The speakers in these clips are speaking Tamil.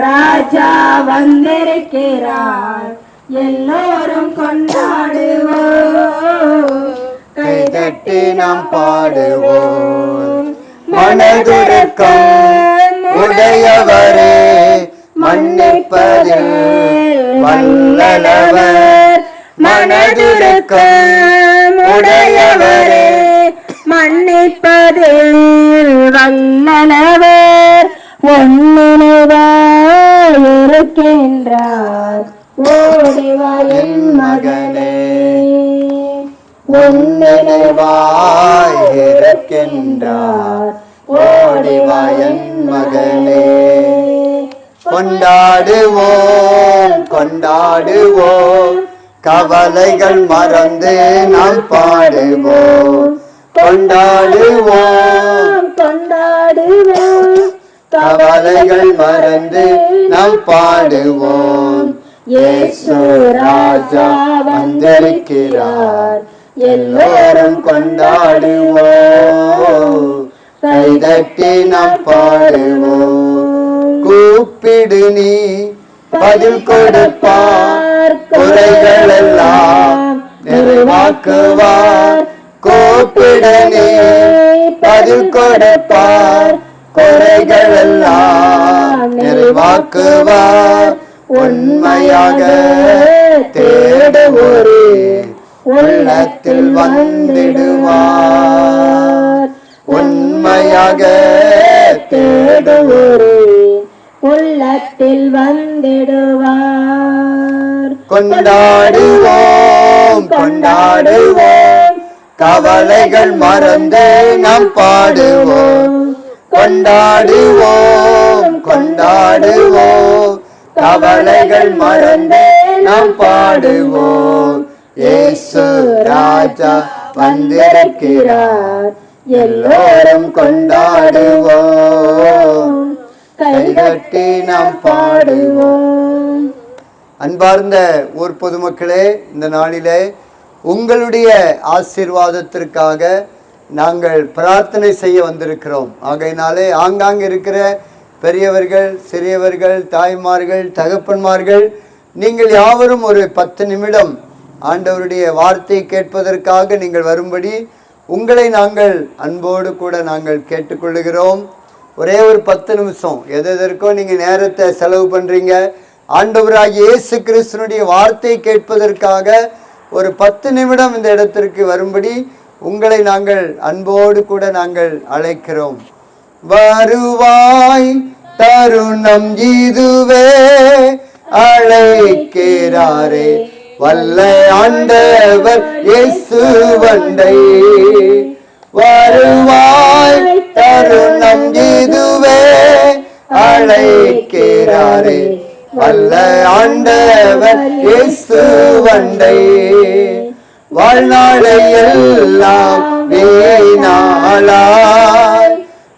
ராஜா வந்திருக்கிறார். எல்லோரும் கொண்டாடுவோம். கைதட்டி நாம் பாடுவோம். மனதுருக்கம் உடையவரே மன்னிப்பதில் வல்லவர் மனதுருக்கம் உடையவரே மன்னிப்பதில் வல்லவர் ஒன்னினைவாய் இருக்கின்றார். ஓடிவா என் மகனே உன்னினைவாய் இருக்கின்றார். ஓடிவாயன் மகனே. கொண்டாடுவோம் கொண்டாடுவோம். கவலைகள் மறந்து நாம் பாடுவோம். கொண்டாடுவோம். கொண்டாடுவோம். கவலைகள் மறந்து நாம் பாடுவோம். இயேசு ராஜா வந்திருக்கிறார். எல்லோரும் கொண்டாடுவோம். கைதட்டி நாம் பாடுவோம். கூப்பிடு நீ பதில் கொடுப்பார். குறைகள் எல்லாம் நிறைவாக்குவார் கூப்பிடு பதில் கொடுப்பார். குறைகள் எல்லாம் நிறைவாக்குவார். உண்மையாக தேடுவோரே உள்ளத்தில் வந்திடுவார். உண்மையாக தேடுவோரே உள்ளத்தில் வந்திடுவார். கொண்டாடுவோம். கொண்டாடுவோம். கவலைகள் மறந்து நாம் பாடுவோம். கொண்டாடுவோம் கொண்டாடுவோம். கவலைகள் மறந்து நாம் பாடுவோம். ஏசு ராஜா வந்திருக்கிறார். எல்லோரும் கொண்டாடுவோம். கைகட்டி நாம் பாடுவோம். அன்பார்ந்த ஊர் பொதுமக்களே இந்த நாளிலே உங்களுடைய ஆசீர்வாதத்திற்காக நாங்கள் பிரார்த்தனை செய்ய வந்திருக்கிறோம். ஆகையினாலே ஆங்காங்கே இருக்கிற பெரியவர்கள் சிறியவர்கள் தாய்மார்கள் தகப்பன்மார்கள் நீங்கள் யாவரும் ஒரு பத்து நிமிடம் ஆண்டவருடைய வார்த்தை கேட்பதற்காக நீங்கள் வரும்படி உங்களை நாங்கள் அன்போடு கூட நாங்கள் கேட்டுக்கொள்கிறோம் ஒரே ஒரு பத்து நிமிஷம். எது எதற்கோ நீங்கள் நேரத்தை செலவு பண்ணுறீங்க ஆண்டவராக இயேசு கிறிஸ்தனுடைய வார்த்தை கேட்பதற்காக ஒரு பத்து நிமிடம் இந்த இடத்திற்கு வரும்படி உங்களை நாங்கள் அன்போடு கூட நாங்கள் அழைக்கிறோம். வருவாய் தருணம் இதுவே அழைக்கிறாரே. வல்ல ஆண்டவர் இயேசு வண்டை. வருவாய் தருணம் இதுவே அழைக்கிறாரே. வல்ல ஆண்டவர் இயேசு வண்டை. வாழ்நாளை எல்லாம் வீணாளாய்.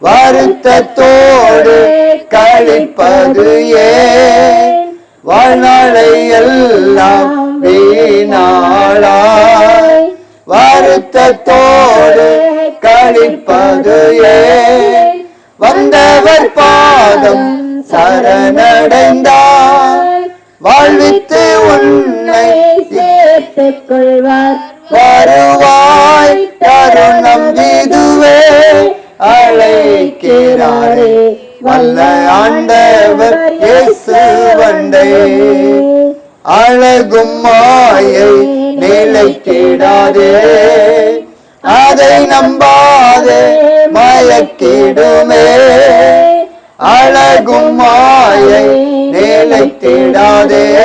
வருத்தத்தோடு கழிப்பது ஏ வாழ்நாளை எல்லாம் வீணாளாய். வருத்தத்தோடு கழிப்பது ஏ வந்தவர் பாதம் சரணடைந்தார். வாழ்வித்து உன்னை சேர்த்துக் கொள்வார் வருவாய் தருணம் இதுவே அழைக்கிறாரே. வல்ல ஆண்டவர் இயேசு வண்டை அழகும் மாயை நிலைத்திடாதே அதை நம்பாதே மயக்கிடுமே. அழகும் மாயை நிலைத்திடாதே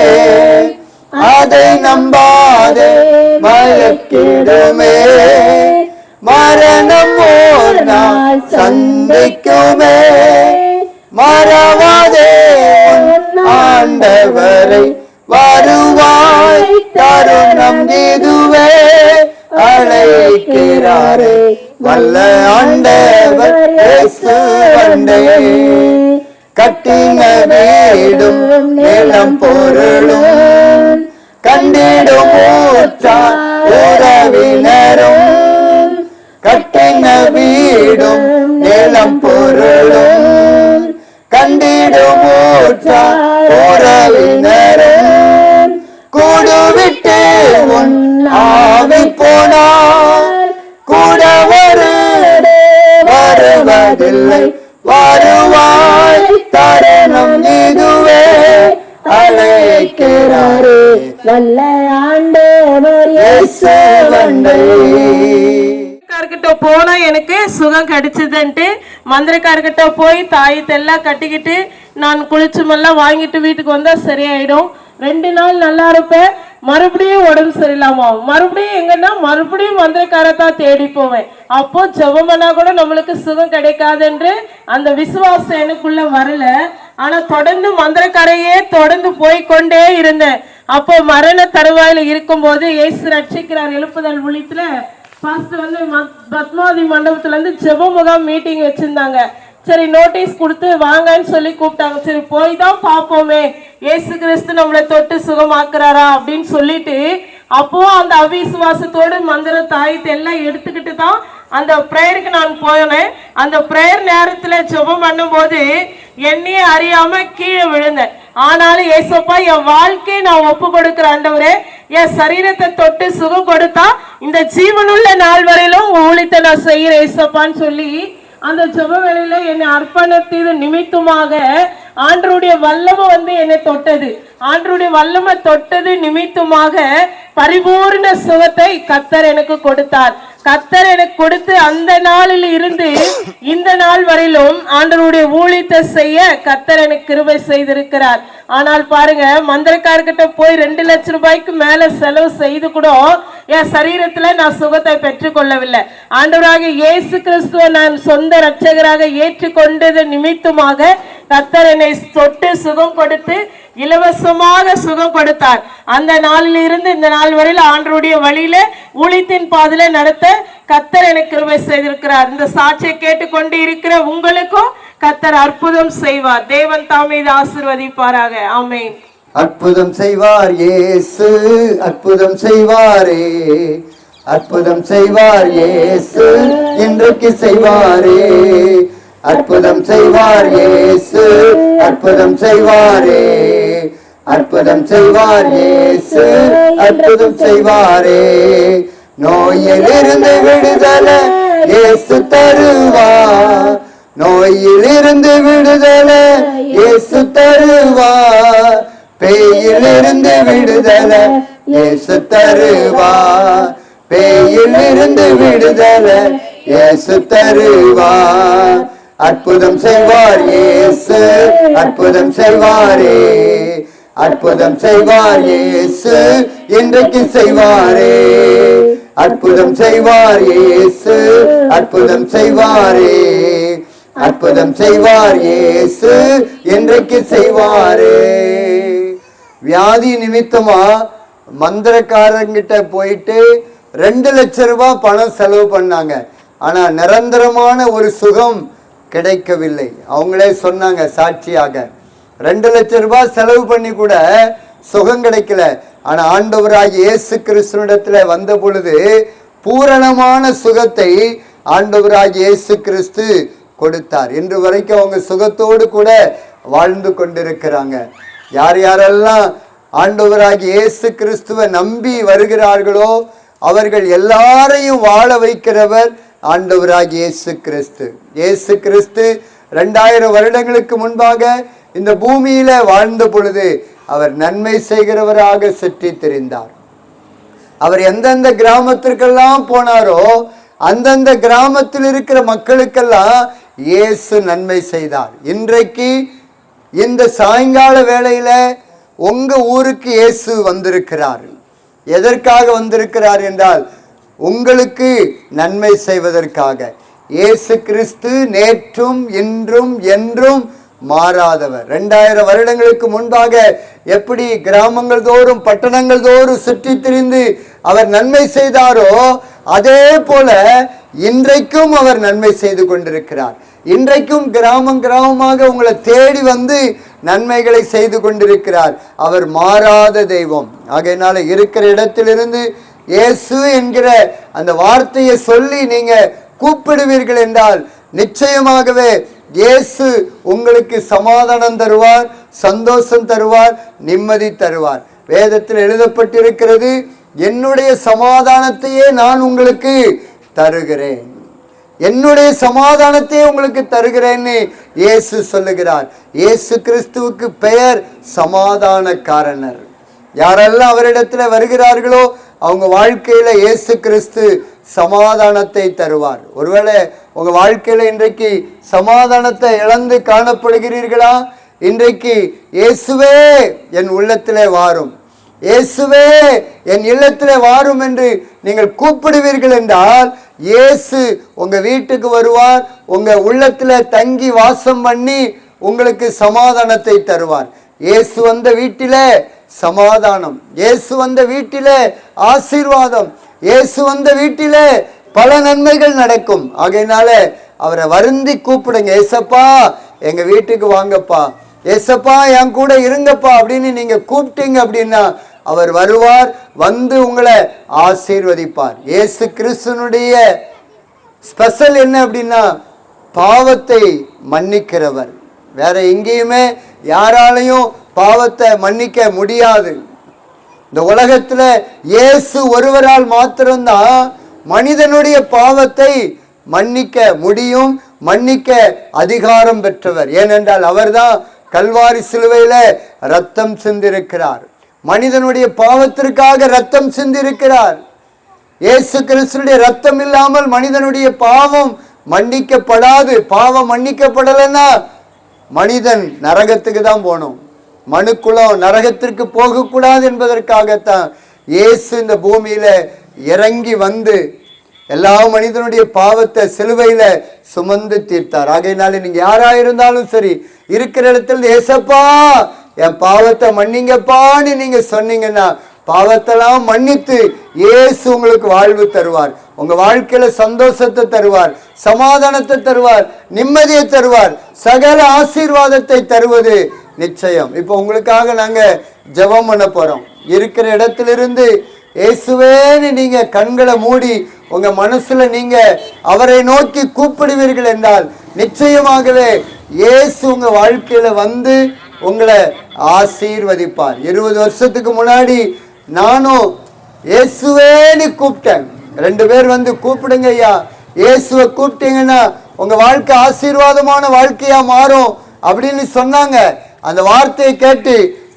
அதை நம்பாதே. மயக்கிடுமே மரணம் ஓர் நாள் சந்திக்குமே. மறவாதே ஆண்டவரை. வருவாய் தருணம் இதுவே. அழைக்கிறாரே. வல்ல ஆண்டவர் வண்டே கட்டின வீடும் நிலம் பொருளும். கண்டிடும் உறவினரும். கட்டின வீடும் நிலம் பொருளும். கண்டிடும் உறவினரும். கூடுவிட்டு உன் ஆவி போனார். கூட வருவதில்லை வருவாய் அழைக்கிறாரே வல்ல ஆண்டவர் இயேசு வந்தே. போனா எனக்கு சுகம் கிடைச்சதுன்ட்டு மந்திரக்காரர்கிட்ட போய் தாயத்தெல்லாம் கட்டிக்கிட்டு நான் குளிச்சுமெல்லாம் வாங்கிட்டு வீட்டுக்கு வந்தா சரியாயிடும். ரெண்டு நாள் நல்லா இருப்பேன். மறுபடியும் உடம்பு சரியில்லாமா மறுபடியும் எங்கன்னா மறுபடியும் மந்திரக்காரத்தான் தேடி போவேன். அப்போ ஜபமனா கூட நம்மளுக்கு சுகம் கிடைக்காதுன்று அந்த விசுவாசம் எனக்குள்ள வரல. ஆனா தொடர்ந்து மந்திரக்காரையே தொடர்ந்து போய் கொண்டே இருந்தேன். அப்போ மரண தருவாயில இருக்கும்போது இயேசு ரட்சிக்கிறார் எழுப்புதல் ஒளித்துல ஃபர்ஸ்ட் வந்து பத்மாவதி மண்டபத்துல இருந்து ஜெப முகாம் மீட்டிங் வச்சிருந்தாங்க. சரி நோட்டீஸ் கொடுத்து வாங்கன்னு சொல்லி கூப்பிட்டாங்க. சரி போய் தான் பார்ப்போமே. ஏசு கிறிஸ்து நம்மளை தொட்டு சுகமாக்குறாரா அப்படின்னு சொல்லிட்டு அப்போ அந்த அவிசுவாசத்தோடு மந்திர தாயத்தை எல்லாம் எடுத்துக்கிட்டு தான் அந்த ப்ரேயருக்கு நான் போனேன். அந்த ப்ரேயர் நேரத்தில் ஜெபம் பண்ணும்போது என்னையே அறியாம கீழே விழுந்தேன். ஆனாலும் ஏசப்பா என் வாழ்க்கையை நான் ஒப்பு கொடுக்கிற ஆண்டவரே என் சரீரத்தை தொட்டு சுகம் கொடுத்தா இந்த ஜீவனுள்ள நாள் வரையிலும் ஊழித்தை நான் செய்யறேன் ஏசப்பான்னு சொல்லி அந்த ஜெப வேலையில என்னை அர்ப்பணித்தது நிமித்தமாக ஆண்டருடைய வல்லமை வந்து என்னை தொட்டது. ஆண்டருடைய வல்லமை தொட்டது நிமித்தமாக பரிபூர்ண சுகத்தை கத்தர் எனக்கு கொடுத்தார். கத்தர் எனக்கு கொடுத்து அந்த நாளில் இருந்து இந்த நாள் வரையிலும் ஆண்டவருடைய ஊழியத்தை செய்ய கத்தர் எனக்கு கிருபை செய்திருக்கிறார். ஆனால் பாருங்க மந்திரக்காரர்கிட்ட போய் ரெண்டு லட்சம் ரூபாய்க்கு மேல செலவு செய்து கூட என் சரீரத்துல நான் சுகத்தை பெற்றுக்கொள்ளவில்லை. ஆண்டவராக இயேசு கிறிஸ்துவ நான் சொந்த ரட்சகராக ஏற்றுக்கொண்டது நிமித்தமாக கத்தர் என்னை தொட்டு சுகம் கொடுத்து இலவசமாக சுகம் கொடுத்தார். அந்த நாளில் இருந்து இந்த நாள் வரையில் ஆண்டருடைய வழியில ஊழியத்தின் பாதையில நடத்த கத்தர் எனக்கு கிருபை செய்திருக்கிறார். இந்த சாட்சியை கேட்டுக்கொண்டு இருக்கிற உங்களுக்கும் கத்தர் அற்புதம் செய்வார். தேவன் தாமே இது ஆசிர்வதிப்பாராக. ஆமேன். அற்புதம் செய்வார் ஏசு அற்புதம் செய்வாரே. அற்புதம் செய்வார் ஏசு இன்றைக்கு செய்வாரே. அற்புதம் செய்வார் ஏசு அற்புதம் செய்வாரே. அற்புதம் செய்வாரே அற்புதம் செய்வாரே. நோயில் இருந்து விடுதலை இயேசு தருவா நோயில் இருந்து விடுதலை இயேசு தருவா பேயில் இருந்து விடுதலை இயேசு தருவா பேயில் இருந்து விடுதலை இயேசு தருவா அற்புதம் செய்வார் இயேசு அற்புதம் செய்வாரே. அற்புதம் செய்வார் இயேசு இன்றைக்கு செய்வாரே. அற்புதம் செய்வார் இயேசு அற்புதம் செய்வாரே. அற்புதம் செய்வார் இயேசு இன்றைக்கு செய்வாரே. வியாதி நிமித்தமா மந்திரக்காரங்கிட்ட போயிட்டு ரெண்டு லட்சம் ரூபாய் பணம் செலவு பண்ணாங்க. ஆனா நிரந்தரமான ஒரு சுகம் கிடைக்கவில்லை. அவங்களே சொன்னாங்க சாட்சியாக ரெண்டு லட்சம் ரூபாய் செலவு பண்ணி கூட சுகம் கிடைக்கல. ஆனால் ஆண்டவராக இயேசு கிறிஸ்துவிடத்தில் வந்த பொழுது பூரணமான சுகத்தை ஆண்டவராக இயேசு கிறிஸ்து கொடுத்தார். இன்று வரைக்கும் அவங்க சுகத்தோடு கூட வாழ்ந்து கொண்டிருக்கிறாங்க. யார் யாரெல்லாம் ஆண்டவராகி இயேசு கிறிஸ்துவை நம்பி வருகிறார்களோ அவர்கள் எல்லாரையும் வாழ வைக்கிறவர் ஆண்டவராகிய இயேசு கிறிஸ்து. இயேசு கிறிஸ்து ரெண்டாயிரம் வருடங்களுக்கு முன்பாக இந்த பூமியில வாழ்ந்த பொழுது அவர் நன்மை செய்கிறவராக சுற்றி தெரிந்தார். அவர் எந்தெந்த கிராமத்திற்கெல்லாம் போனாரோ அந்தந்த கிராமத்தில் இருக்கிற மக்களுக்கெல்லாம் இயேசு நன்மை செய்தார். இன்றைக்கு இந்த சாயங்கால வேளையில உங்க ஊருக்கு இயேசு வந்திருக்கிறார். எதற்காக வந்திருக்கிறார் என்றால் உங்களுக்கு நன்மை செய்வதற்காக. இயேசு கிறிஸ்து நேற்றும் இன்றும் என்றும் மாறாதவர். ரெண்டாயிரம் வருடங்களுக்கு முன்பாக எப்படி கிராமங்கள் தோறும் பட்டணங்கள் தோறும் சுற்றி திரிந்து அவர் நன்மை செய்தாரோ அதே போல இன்றைக்கும் அவர் நன்மை செய்து கொண்டிருக்கிறார். இன்றைக்கும் கிராமம் கிராமமாக உங்களை தேடி வந்து நன்மைகளை செய்து கொண்டிருக்கிறார். அவர் மாறாத தெய்வம். ஆகையினால இருக்கிற இடத்திலிருந்து இயேசு என்கிற அந்த வார்த்தையை சொல்லி நீங்க கூப்பிடுவீர்கள் என்றால் நிச்சயமாகவே இயேசு உங்களுக்கு சமாதானம் தருவார் சந்தோஷம் தருவார் நிம்மதி தருவார். வேதத்தில் எழுதப்பட்டிருக்கிறது என்னுடைய சமாதானத்தையே நான் உங்களுக்கு தருகிறேன். என்னுடைய சமாதானத்தை உங்களுக்கு தருகிறேன்னு இயேசு சொல்லுகிறார். இயேசு கிறிஸ்துவுக்கு பெயர் சமாதானக்காரனர். யாரெல்லாம் அவரிடத்துல வருகிறார்களோ அவங்க வாழ்க்கையில இயேசு கிறிஸ்து சமாதானத்தை தருவார். ஒருவேளை உங்கள் வாழ்க்கையில் இன்றைக்கு சமாதானத்தை இழந்து காணப்படுகிறீர்களா? இன்றைக்கு இயேசுவே என் உள்ளத்திலே வாரும். இயேசுவே என் இல்லத்திலே வாரும் என்று நீங்கள் கூப்பிடுவீர்கள் என்றால் இயேசு உங்கள் வீட்டுக்கு வருவார் உங்கள் உள்ளத்தில் தங்கி வாசம் பண்ணி உங்களுக்கு சமாதானத்தை தருவார். இயேசு வந்த வீட்டில் சமாதானம் இயேசு வந்த வீட்டில் ஆசீர்வாதம் இயேசு வந்த வீட்டிலே பல நன்மைகள் நடக்கும். ஆகையினால அவரை வருந்தி கூப்பிடுங்க ஏசப்பா எங்க வீட்டுக்கு வாங்கப்பா. ஏசப்பா என் கூட இருங்கப்பா அப்படின்னு நீங்க கூப்பிட்டீங்க அப்படின்னா அவர் வருவார் வந்து உங்களை ஆசீர்வதிப்பார். இயேசு கிறிஸ்துனுடைய ஸ்பெஷல் என்ன அப்படின்னா பாவத்தை மன்னிக்கிறவர். வேற எங்கேயுமே யாராலையும் பாவத்தை மன்னிக்க முடியாது. இந்த உலகத்தில் இயேசு ஒருவரால் மாத்திரம்தான் மனிதனுடைய பாவத்தை மன்னிக்க முடியும் மன்னிக்க அதிகாரம் பெற்றவர். ஏனென்றால் அவர்தான் கல்வாரி சிலுவையில ரத்தம் சிந்திருக்கிறார். மனிதனுடைய பாவத்திற்காக ரத்தம் சிந்திருக்கிறார். இயேசு கிறிஸ்துடைய ரத்தம் இல்லாமல் மனிதனுடைய பாவம் மன்னிக்கப்படாது. பாவம் மன்னிக்கப்படலைன்னா மனிதன் நரகத்துக்கு தான் போகணும். மனுக்குளம் நரகத்திற்கு போகக்கூடாது என்பதற்காகத்தான் இயேசு இந்த பூமியில இறங்கி வந்து எல்லா மனிதனுடைய பாவத்தை சிலுவையில் சுமந்து தீர்த்தார். ஆகையினால நீங்கள் யாராக இருந்தாலும் சரி இருக்கிற இடத்துல ஏசப்பா என் பாவத்தை மன்னிங்கப்பான்னு நீங்கள் சொன்னீங்கன்னா பாவத்தெல்லாம் மன்னித்து இயேசு உங்களுக்கு வாழ்வு தருவார். உங்கள் வாழ்க்கையில் சந்தோஷத்தை தருவார் சமாதானத்தை தருவார் நிம்மதியை தருவார் சகல ஆசீர்வாதத்தை தருவது நிச்சயம். இப்போ உங்களுக்காக நாங்கள் ஜெபம் பண்ண போகிறோம் இருக்கிற இடத்திலிருந்து இயேசுவேன்னு நீங்கள் கண்களை மூடி உங்கள் மனசில் நீங்கள் அவரை நோக்கி கூப்பிடுவீர்கள் என்றால் நிச்சயமாகவே இயேசு உங்கள் வாழ்க்கையில் வந்து உங்களை ஆசீர்வதிப்பார். இருபது வருஷத்துக்கு முன்னாடி நானும் இயேசுவேன்னு கூப்பிட்டேன். ரெண்டு பேர் வந்து கூப்பிடுங்க ஐயா. இயேசுவை கூப்பிட்டீங்கன்னா உங்கள் வாழ்க்கை ஆசீர்வாதமான வாழ்க்கையாக மாறும் அப்படின்னு சொன்னாங்க. அந்த வார்த்தையை கேட்டு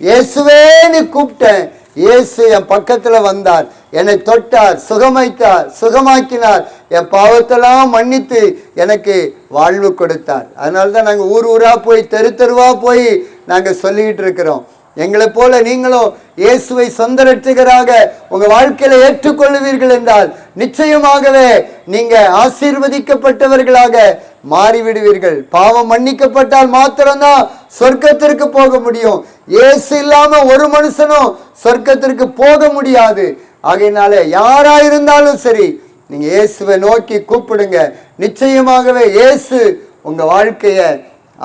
இயேசுவேன்னு கூப்பிட்டேன். இயேசு என் பக்கத்தில் வந்தார். என்னை தொட்டார் சுகமைத்தார் சுகமாக்கினார். என் பாவத்தெல்லாம் மன்னித்து எனக்கு வாழ்வு கொடுத்தார். அதனால தான் நாங்கள் ஊர் ஊராக போய் தெரு தெருவாக போய் நாங்கள் சொல்லிக்கிட்டு இருக்கிறோம். எங்களை போல நீங்களும் இயேசுவை சொந்த ரட்சகராக உங்க வாழ்க்கையில ஏற்றுக்கொள்ளுவீர்கள் என்றால் நிச்சயமாகவே நீங்க ஆசீர்வதிக்கப்பட்டவர்களாக மாறிவிடுவீர்கள். பாவம் மன்னிக்கப்பட்டால் மாத்திரம்தான் சொர்க்கத்திற்கு போக முடியும். இயேசு இல்லாம ஒரு மனுஷனும் சொர்க்கத்திற்கு போக முடியாது. ஆகையினால யாரா இருந்தாலும் சரி நீங்க இயேசுவை நோக்கி கூப்பிடுங்க. நிச்சயமாகவே இயேசு உங்க வாழ்க்கையை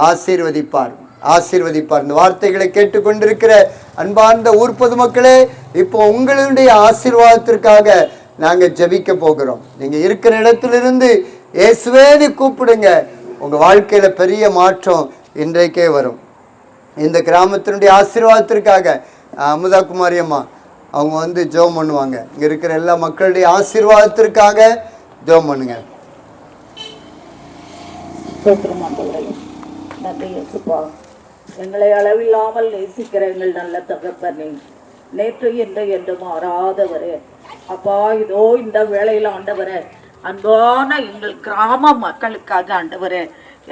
ஆசீர்வதிப்பார். ஆசீர்வதிப்பார். இந்த வார்த்தைகளை கேட்டுக்கொண்டிருக்கிற அன்பார்ந்த ஊர் பொதுமக்களே இப்போ உங்களுடைய ஆசீர்வாதத்திற்காக நாங்கள் ஜபிக்க போகிறோம். நீங்கள் இருக்கிற இடத்திலிருந்து ஏசுவேதி கூப்பிடுங்க. உங்கள் வாழ்க்கையில் பெரிய மாற்றம் இன்றைக்கே வரும். இந்த கிராமத்தினுடைய ஆசீர்வாதத்திற்காக அமுதா குமாரி அம்மா அவங்க வந்து ஜெபம் பண்ணுவாங்க. இங்கே இருக்கிற எல்லா மக்களுடைய ஆசீர்வாதத்திற்காக ஜெபம் பண்ணுங்க. ஸ்தோத்திரம் எங்களை அளவில்லாமல் நேசிக்கிற எங்கள் நல்ல தகப்பனே. நேற்று என்று என்று மாறாதவரே. அப்பா இதோ இந்த வேளையில் ஆண்டவரே. அன்பான எங்கள் கிராம மக்களுக்காக ஆண்டவரே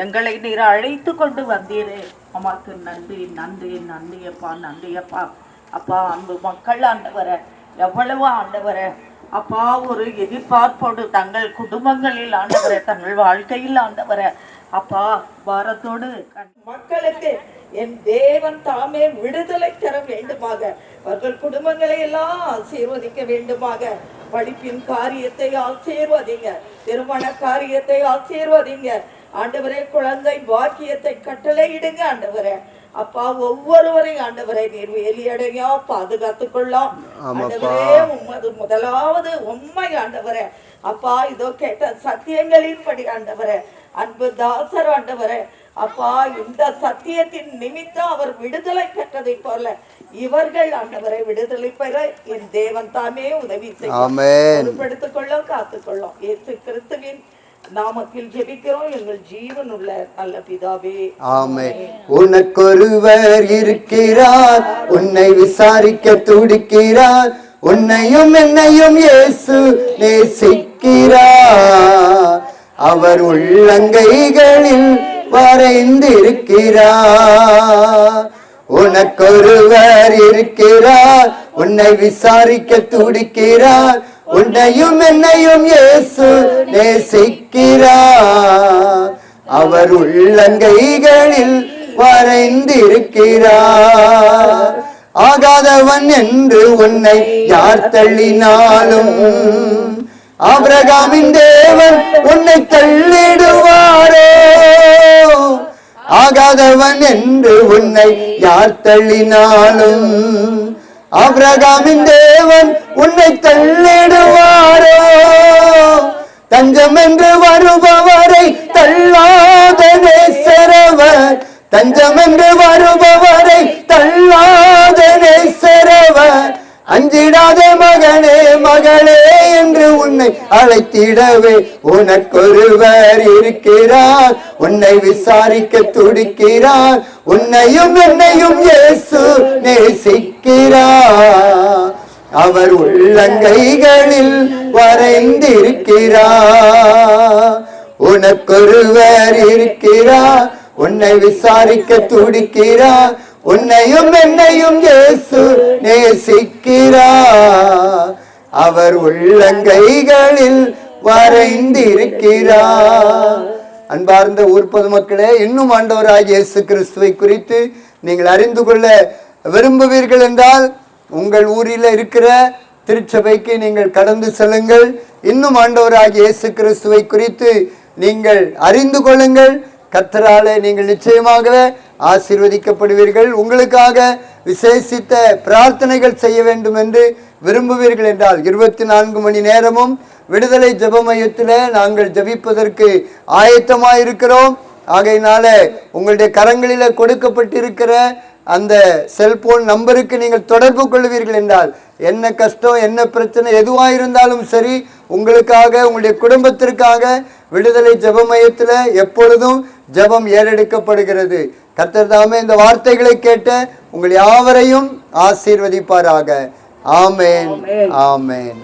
எங்களை நீர் அழைத்து கொண்டு வந்தீரே. அம்மாக்கு நன்றி நன்றி நன்றியப்பா நன்றியப்பா அப்பா. அப்பா அன்பு மக்கள் ஆண்டவரே எவ்வளவு ஆண்டவரே. அப்பா ஒரு எதிர்பார்ப்போடு தங்கள் குடும்பங்களில் ஆண்டவரே தங்கள் வாழ்க்கையில் ஆண்டவரே அப்பா பாரத்தோடு கண்- மக்களுக்கு என் தேவன் தாமே விடுதலை தர வேண்டுமாக. அவர்கள் குடும்பங்களை எல்லாம் ஆசீர்வதிக்க வேண்டுமாக. படிப்பின் காரியத்தை ஆசீர்வதிங்க. திருமண காரியத்தை ஆசீர்வதிங்க. ஆண்டவரே குழந்தை பாக்கியத்தை கட்டளையிடுங்க ஆண்டவரே. அப்பா ஒவ்வொருவரையும் ஆண்டவரை நீர் வேலியடையா பாதுகாத்துக் கொள்ளாம் ஆண்டவரே உமது முதலாவது உண்மை ஆண்டவரே. அப்பா இதோ கேட்ட சத்தியங்களின்படி ஆண்டவரே அன்பு தாசர் ஆண்டவரே அப்பா இந்த சத்தியத்தின் நிமித்தம் அவர் விடுதலை பெற்றதை போல இவர்கள் ஆண்டவரை விடுதலை பெற என் தேவன் தாமே உதவி செய்யும். கொள்ளும் காத்துக்கொள்ளும் இயேசு கிறிஸ்துவின் நாமத்தில் ஜெபிக்கிறோம். எங்கள் ஜீவனுள்ள நல்ல பிதாவே. ஆமென். உனக்கொருவர் இருக்கிறார் உன்னை விசாரிக்க துடிக்கிறார் உன்னையும் என்னையும் இயேசு நேசிக்கிறார் அவர் உள்ளங்கைகளில் வரைந்திருக்கிறார். உனக்கொருவர் இருக்கிறார். உன்னை விசாரிக்க துடிக்கிறார். உன்னையும் என்னையும் இயேசு நேசிக்கிறார். அவர் உள்ளங்கைகளில் வரைந்திருக்கிறார். ஆகாதவன் என்று உன்னை யார் தள்ளினாலும் ஆபிரகாமின் தேவன் உன்னை தள்ளிடுவாரோ? ஆகாதவன் என்று உன்னை யார் தள்ளினாலும்? ஆபிரகாமின் தேவன் உன்னை தள்ளிடுவாரோ? தஞ்சம் என்று வருபவரை தள்ளாத நேசரவர். தஞ்சம் என்று வருபவரை தள்ளாத நேசரவர். அஞ்சிடாத மகனே என்று உன்னை அழைத்திடவே. உனக்கொருவர் இருக்கிறார். உன்னை விசாரிக்க துடிக்கிறார். உன்னையும் என்னையும் இயேசு நேசிக்கிறார். அவர் உள்ளங்கைகளில் வரைந்திருக்கிறார். உனக்கொருவர் இருக்கிறார். உன்னை விசாரிக்க துடிக்கிறார். உன்னையும் என்னையும் இயேசு நேசிக்கிறார். அவர் உள்ளங்கைகளில் வரைந்திருக்கிறார். அன்பார்ந்த ஊர் பொதுமக்களே இன்னும் ஆண்டவராக இயேசு கிறிஸ்துவை குறித்து நீங்கள் அறிந்து கொள்ள விரும்புவீர்கள் என்றால் உங்கள் ஊரில் இருக்கிற திருச்சபைக்கு நீங்கள் கடந்து செல்லுங்கள். இன்னும் ஆண்டவராக இயேசு கிறிஸ்துவை குறித்து நீங்கள் அறிந்து கொள்ளுங்கள். கத்தராலே நீங்கள் நிச்சயமாகவே ஆசீர்வதிக்கப்படுவீர்கள். உங்களுக்காக விசேஷித்த பிரார்த்தனைகள் செய்ய வேண்டும் என்று விரும்புவீர்கள் என்றால் இருபத்தி நான்கு மணி நேரமும் விடுதலை ஜெப மையத்தில் நாங்கள் ஜெபிப்பதற்கு ஆயத்தமாயிருக்கிறோம். ஆகையினால உங்களுடைய கரங்களில் கொடுக்கப்பட்டிருக்கிற அந்த செல்போன் நம்பருக்கு நீங்கள் தொடர்பு கொள்வீர்கள் என்றால் என்ன கஷ்டம் என்ன பிரச்சனை எதுவாக இருந்தாலும் சரி உங்களுக்காக உங்களுடைய குடும்பத்திற்காக விடுதலை ஜெப மையத்தில் எப்பொழுதும் ஜெபம் ஏறெடுக்கப்படுகிறது. கர்த்தர் தாமே இந்த வார்த்தைகளை கேட்ட உங்கள் யாவரையும் ஆசீர்வதிப்பாராக. ஆமேன் ஆமேன்